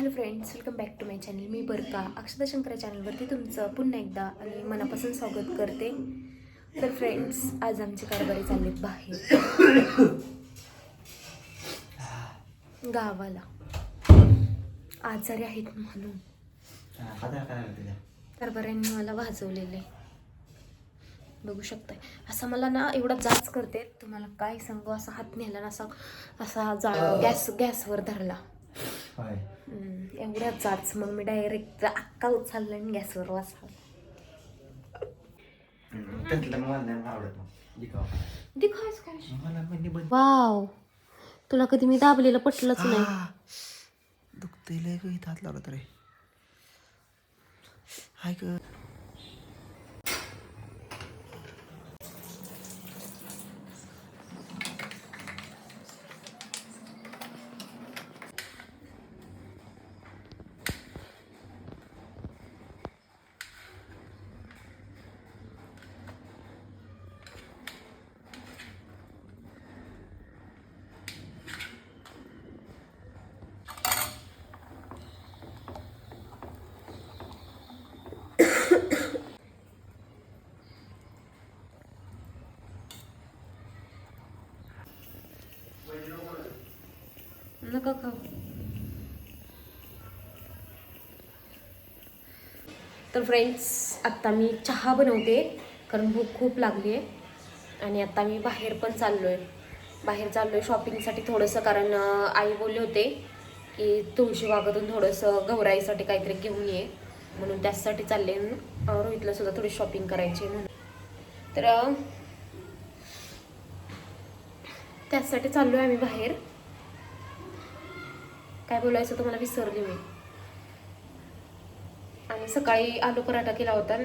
Hello friends welcome back to my channel. मी बरका अक्षता शंकर चॅनलवरती तुमचं पुन्हा एकदा आणि मनापासून स्वागत करते. तर फ्रेंड्स आज आमचे कारभारी चाललेत बाहेर. गावाला. आजारी आहेत म्हणून. कारभाऱ्यांनी मला वाजवलेलं बघू शकताय. असा मला ना एवढा जाच करते. तुम्हाला काय सांगू असा हात नेला ना असा असा जा गॅस गॅसवर धरला. एवढ्या जाच मग मी डायरेक्ट अक्का उचलला आणि गॅसवर बंद वाव तुला कधी मी दाबलेलं पटलंच नाही दुखतंय लय हात लावला तरी हाय ग नका खाऊ. तर फ्रेंड्स आत्ता मी चहा बनवते कारण भूक खूप लागली आहे आणि आत्ता मी बाहेर पण चाललो आहे बाहेर चाललो आहे शॉपिंगसाठी थोडंसं कारण आई बोलले होते की तुळशी बागातून थोडंसं गौराईसाठी काहीतरी घेऊन ये. म्हणून त्यासाठी चालले रोहितला सुद्धा थोडी शॉपिंग करायची आहे म्हणून. तर त्याचसाठी त्यासाठी चाललो आहे आम्ही बाहेर. काय बोलायचं तुम्हाला विसरली मी. आणि सकाळी आलू पराठा केला होता.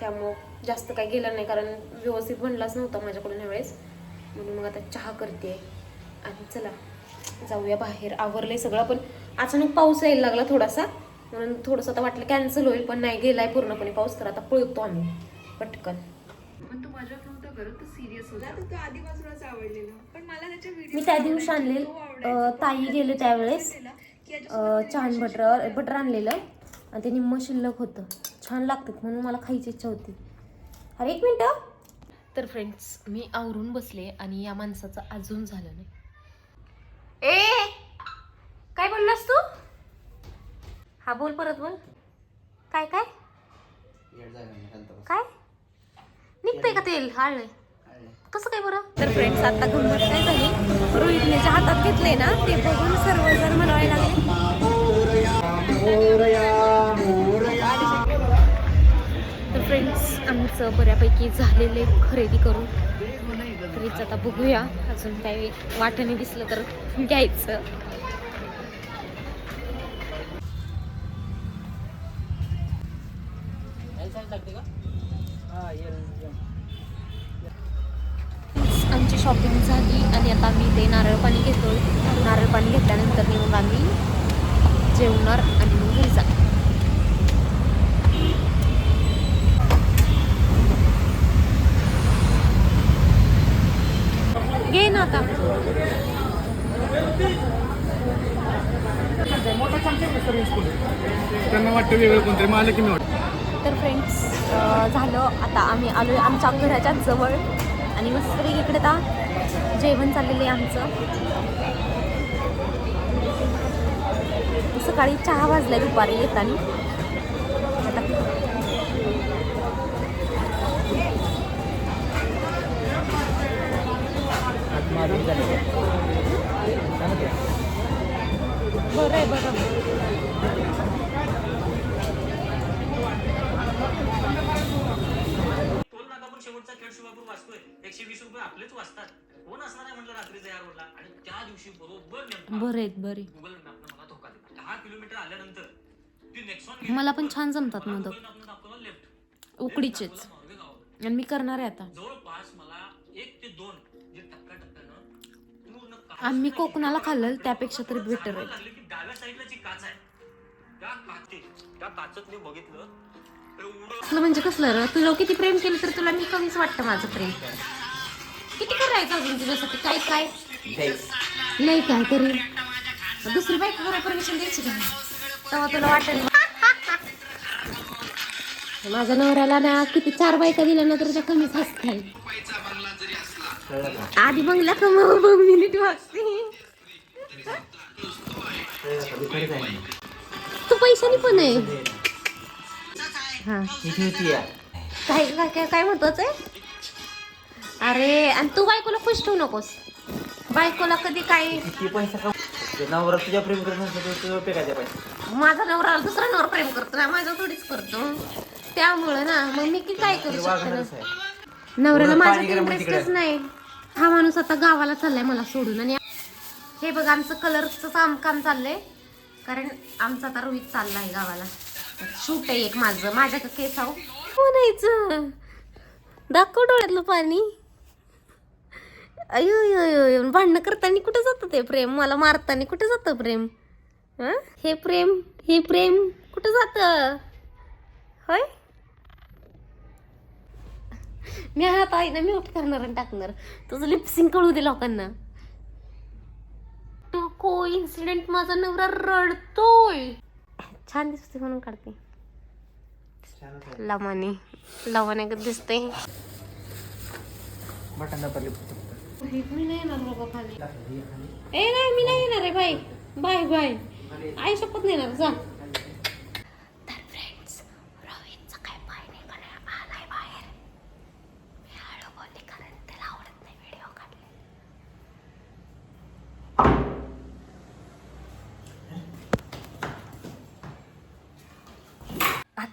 त्यामुळं जास्त काही गेलं नाही कारण व्यवस्थित बनलाच नव्हता माझ्याकडून ह्यावेळेस. म्हणून मग आता चहा करते. आणि चला जाऊया बाहेर. आवरलंय सगळं पण अचानक पाऊस यायला लागला थोडासा. म्हणून थोडंसं आता वाटलं कॅन्सल होईल पण नाही गेलाय पूर्णपणे पाऊस तर आता पळतो आम्ही. पटकन. आधीपासूनच आवडलेलं. पण मला त्याच्या व्हिडिओ मी त्या दिवशी आणले ताई गेले त्यावेळेस छान बटर बटर आणलेलं आणि ते निम्म शिल्लक होतं. छान लागतात म्हणून मला खायची इच्छा होती. अरे एक मिनटं. तर फ्रेंड्स मी आवरून बसले आणि या माणसाचं अजून झालं नाही. ए काय बोललास तू? हा बोल परत बोल. काय काय निघतंय का तेल हाळलंय कसं काय बरं? तर फ्रेंड्स आता गंमत काय झाली? रोहितने जे हातात घेतले ना ते बघून सर्वजण म्हणायला लागले. तर फ्रेंड्स आमचं बऱ्यापैकी झालेले खरेदी करून. तरीच आता बघूया अजून काही वाटाने दिसलं तर घ्यायचं. आमची शॉपिंग झाली आणि आता आम्ही ते नारळ पाणी घेतोय. नारळ पाणी घेतल्यानंतर मग आम्ही जेवणार आणि मग घरी जाणार. घे ना आता. त्यांना वाटतं वेगळं कोणतरी मला की मी वाटतं. तर फ्रेंड्स झालं. आता आम्ही आलो आमच्या घराच्या जवळ. आणि मस्त इकडे आता जेवण चाललेलं आहे आमचं. सकाळी चहा वाजलाय दुपारी येताना. आता बरं आहे बरं टोल नाका पण शेवटचा खेळ शिवापूर वाचतोय एकशे वीस रुपये आपलेच वाचतात कोण असणार आहे म्हटलं रात्रीचा या रोडला आणि त्या दिवशी बरोबर बरं बरे गुगल मॅपनं मला धोका दिला. दहा किलोमीटर आल्यानंतर ती नेक्सॉन मला पण छान जमतात मोदक दाखवलं लेफ्ट उकडीचेच. आणि मी करणार आहे आता. जवळपास मला एक ते दोन जे पूर्ण काच आम्ही कोकणाला खाल्लं त्यापेक्षा तरी बेटर आहे. डाव्या साईडला जी काच आहे त्या काचे त्या काचत मी बघितलं कसलं म्हणजे कसलं र? तुला किती प्रेम केलं तर तुला मी कमीच वाटतं माझं प्रेम. किती करायचं अजून तुझ्यासाठी? काय काय? लय नाही काय तरी दुसरी बाईक बरोबर परमिशन द्यायची का तेव्हा तुला वाटेल. माझ्या नवऱ्याला ना किती चार बायका दिल्या ना तर त्या कमीच हसताय आधी बंगला का मग मिनिट वागते तू पैशानी पण आहे. हा. किती होती या काय काय काय काय महत्वाचं आहे? अरे आणि तू बायकोला खुश ठेवू नकोस. बायकोला कधी काय किती पैसा का ते नवरा तुझ्या प्रेम करत नसतं तर तुझ्या पेकायच्या पैसा. माझा नवरा दुसरा नवरा प्रेम करतो ना माझा थोडीच करतो. त्यामुळे ना मग मी की काय करू शकते ना? आहे. नवऱ्याला थोडं माझ्यात पाणी गरम इंटरेस्टच. नाही. हा माणूस आता गावाला चाललाय मला सोडून. आणि हे बघ आमचं कलरचं काम काम चाललंय. कारण आमचा आता रोहित चाललाय गावाला. शूट आहे एक माझं. माझ्या का केस आहो? म्हणायचं दाखव डोळ्यातलं पाणी. अयो अयो अयो भांडणं करताना कुठं जातं ते प्रेम? मला मारताना कुठं जातं प्रेम? हां? हे प्रेम हे प्रेम कुठं जातं? होय? मी हात आहे ना मी उठ करणार आणि टाकणार. तुझं लिपसिंग कळू दे लोकांना. तो को इन्सिडेंट माझा नवरा रडतोय. छान दिसते म्हणून काढते. लवाने लवाने का दिसते मी नाही येणार बाबा खाली. ए नाही मी नाही येणार आहे बाय बाय बाय. आई शपथ नाही येणार जा तर फ्रेंड्स रोहितचा काय पाय नाही पण आलाय बाहेर मी हळू बोलली कारण त्याला आवडत नाही व्हिडिओ काढले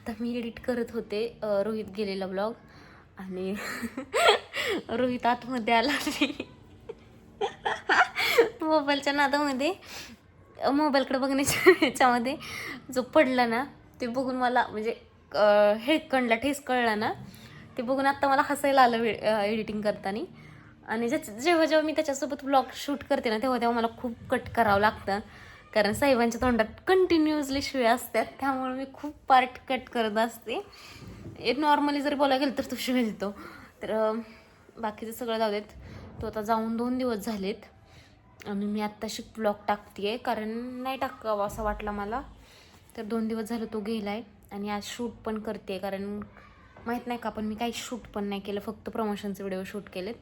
आत्ता मी एडिट करत होते रोहित गेलेला ब्लॉग आणि रोहित आतमध्ये आला नाही. मोबाईलच्या नादामध्ये मोबाईलकडे बघण्याच्या ह्याच्यामध्ये जो पडला ना ते बघून मला म्हणजे हेकणला ठेस कळला ना ते बघून आत्ता मला हसायला आलं एडिटिंग करताना. आणि ज्या जेव्हा जेव्हा मी त्याच्यासोबत ब्लॉग शूट करते ना तेव्हा तेव्हा मला खूप कट करावं लागतं. कारण साहेबांच्या तोंडात कंटिन्युअसली शिव्या असतात त्यामुळे मी खूप पार्ट कट करत असते. एक नॉर्मली जर बोलायला गेलं तर तो शिव्या देतो. तर बाकीचं सगळं जाऊ देत. तो आता जाऊन दोन दिवस झालेत. आणि मी आत्ताशी ब्लॉग टाकते कारण नाही टाकावं असं वाटलं मला. तर दोन दिवस झालं तो गेला आहे आणि आज शूट पण करते कारण माहीत नाही का पण मी काही शूट पण नाही केलं. फक्त प्रमोशनचे व्हिडिओ शूट केलेत.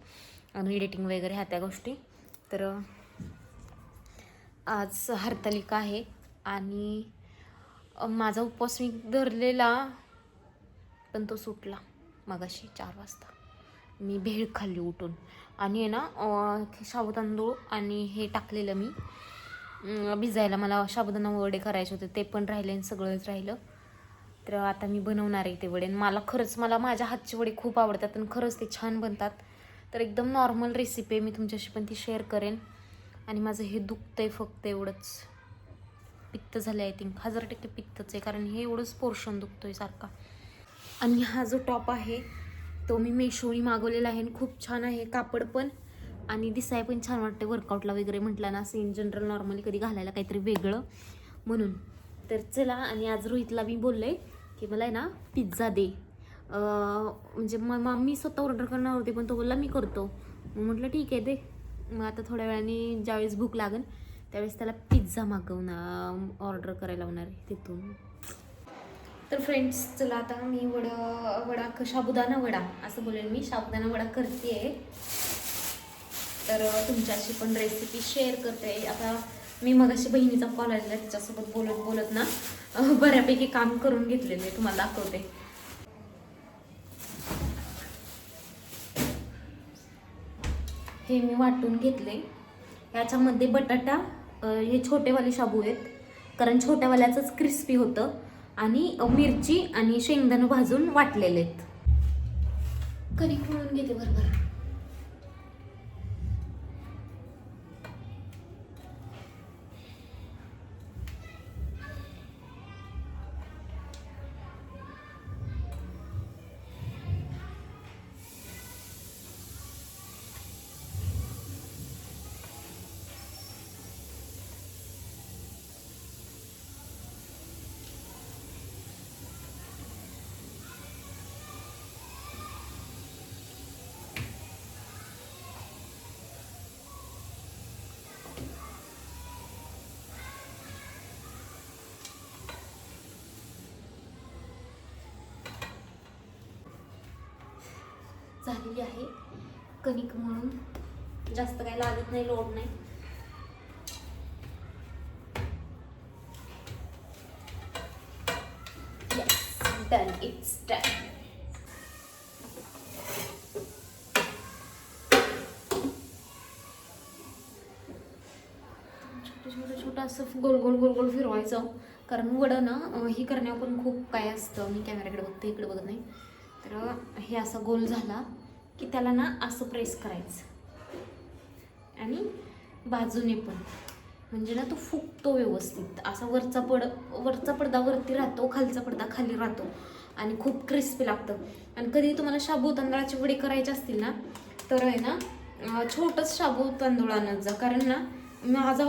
आणि एडिटिंग वगैरे ह्या त्या गोष्टी. तर आज हरतालिका आहे आणि माझा उपवास मी धरलेला पण तो सुटला मगाशी चार वाजता. मी भेळ खाल्ली उठून. आणि आहे ना अं, शाबू तांदूळ आणि हे टाकलेलं मी. भिजायला मला साबुदाणा वडे करायचे होते ते पण राहिले आणि सगळंच राहिलं. तर आता मी बनवणार आहे ते वडे. मला खरंच मला माझ्या हातचे वडे खूप आवडतात आणि खरंच ते छान बनतात. तर एकदम नॉर्मल रेसिपी आहे मी तुमच्याशी पण ती शेअर करेन. आणि माझं हे दुखतं आहे फक्त एवढंच. पित्त झालं आय थिंक हजार टक्के पित्तच आहे कारण हे एवढंच पोर्शन दुखतो आहे सारखा. आणि हा जो टॉप आहे तो मी मेशोनी मागवलेला आहे आणि खूप छान आहे कापड पण. आणि दिसाय पण छान वाटते वर्कआउटला वगैरे म्हटलं ना असं इन जनरल नॉर्मली कधी घालायला काहीतरी वेगळं. म्हणून. तर चला आणि आज रोहितला मी बोलले की मला आहे ना पिझ्झा दे. म्हणजे मग मग मी स्वतः ऑर्डर करणार होते पण तो बोलला मी करतो. मग म्हटलं ठीक आहे दे. मग आता थोड्या वेळाने ज्यावेळेस भूक लागेल त्यावेळेस त्याला पिझ्झा मागवणार ऑर्डर करायला लावणार आहे तिथून. तर फ्रेंड्स चला आता मी वडा वडा क- साबुदाणा वडा असं बोलेन मी. शाबुदाना वडा करते तर तुमच्याशी पण रेसिपी शेअर करते. आता मी मग अशी बहिणीचा कॉल आलेला तिच्यासोबत बोलत बोलत ना बऱ्यापैकी काम करून घेतलेले तुम्हाला दाखवते. हे मी वाटून घेतले. याच्यामध्ये बटाटा हे छोटेवाले शाबू आहेत. कारण छोट्यावाल्याचंच क्रिस्पी होतं. आणि मिरची आणि शेंगदाणं भाजून वाटलेले आहेत. कणिक मळून घेते बरोबर. झालेली आहे. कणिक म्हणून जास्त काय लागत नाही लोड नाही. Yes, इट्स It's छोटं छोटं छोटं असं गोल गोल गोल गोल फिरवायचं. कारण वडं ना हे करण्यावर पण खूप काय असतं. मी कॅमेराकडे बघते इकडे बघत नाही. तर हे असा गोल झाला. की त्याला ना असं प्रेस करायचं. आणि बाजूने पण. म्हणजे ना तो फुगतो व्यवस्थित. असा वरचा पड वरचा पडदा वरती राहतो खालचा पडदा खाली राहतो. आणि खूप क्रिस्पी लागतं. आणि कधी तुम्हाला शाबू तांदळाचे वडे करायचे असतील ना तर आहे ना छोटंच शाबू तांदूळ आणत जा. कारण ना माझा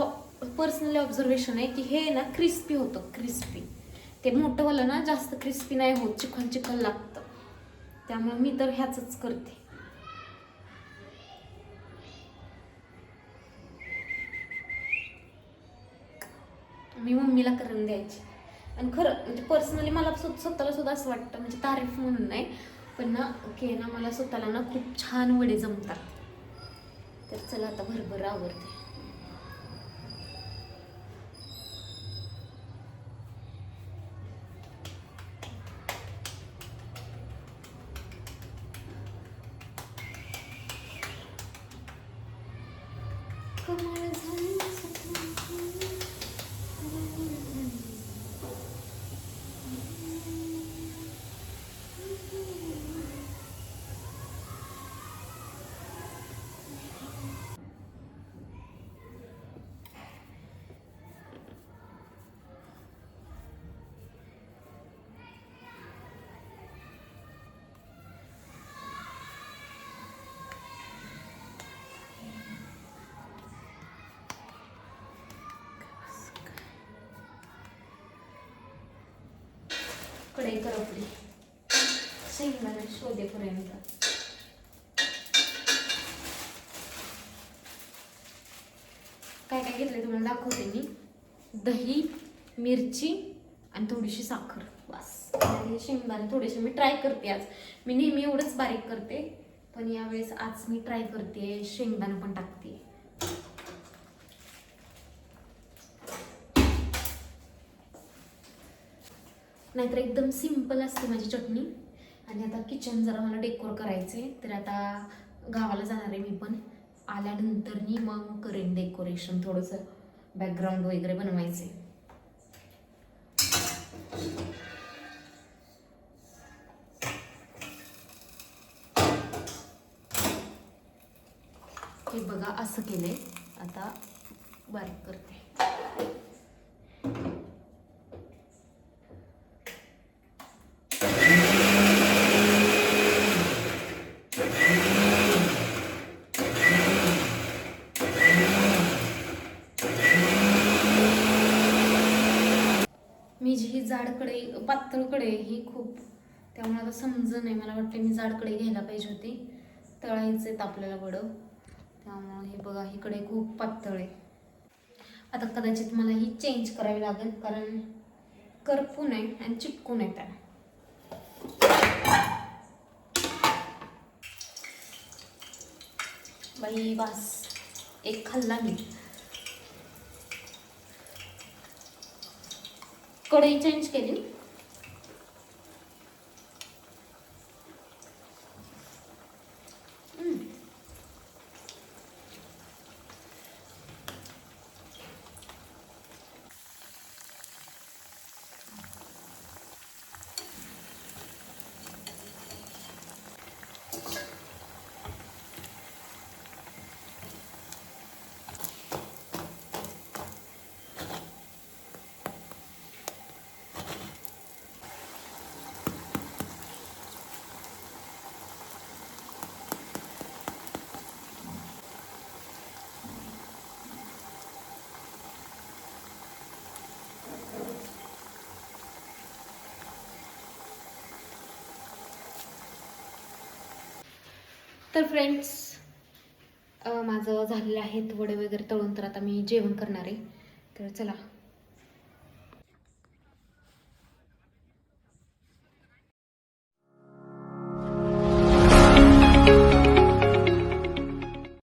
पर्सनली ऑब्झर्वेशन आहे की हे ना क्रिस्पी होतं क्रिस्पी ते मोठंवालं ना जास्त क्रिस्पी नाही होत चिकन चिकन लागतं. त्यामुळे मी तर ह्याचंच करते. मी मम्मीला करून द्यायची. आणि खरं म्हणजे पर्सनली मला स्वतःला सुद्धा असं वाटतं म्हणजे तारीफ म्हणून नाही पण ना की ना मला स्वतःला ना खूप छान वडे जमतात. तर चला आता भरभर आवडते कढई करपली शेंगदाणे शोधेपर्यंत काय काय घेतलंय तुम्हाला दाखवते मी. दही मिरची आणि थोडीशी साखर. बस. आणि शेंगदाणे थोडेसे मी ट्राय करते आज. मी नेहमी एवढंच बारीक करते पण यावेळेस आज मी ट्राय करते शेंगदाणे पण टाकते. नाहीतर एकदम सिंपल असते माझी चटणी. आणि आता किचन जरा मला डेकोर करायचं आहे तर आता गावाला जाणार आहे मी पण. आल्यानंतरनी मग करेन डेकोरेशन थोडंसं. बॅकग्राऊंड वगैरे बनवायचे हे बघा असं केलंय. आता बारीक करते मी जी ही जाड कढई पातळ कढई ही खूप त्यामुळे आता समज नाही मला वाटते मी जाड कढई घ्यायला पाहिजे होती. तळायचं आहेत आपल्याला वडं. त्यामुळे हे बघा ही कढई खूप पातळ आहे. आता कदाचित मला ही चेंज करावी लागेल कारण करपून आहे आणि चिपकू आहे त्याला. बाई बास. एक खाल्ला मी. कढई चेंज केली? तर फ्रेंड्स माझं झालेलं आहे वडे वगैरे तळून तर आता मी जेवण करणार आहे. तर चला.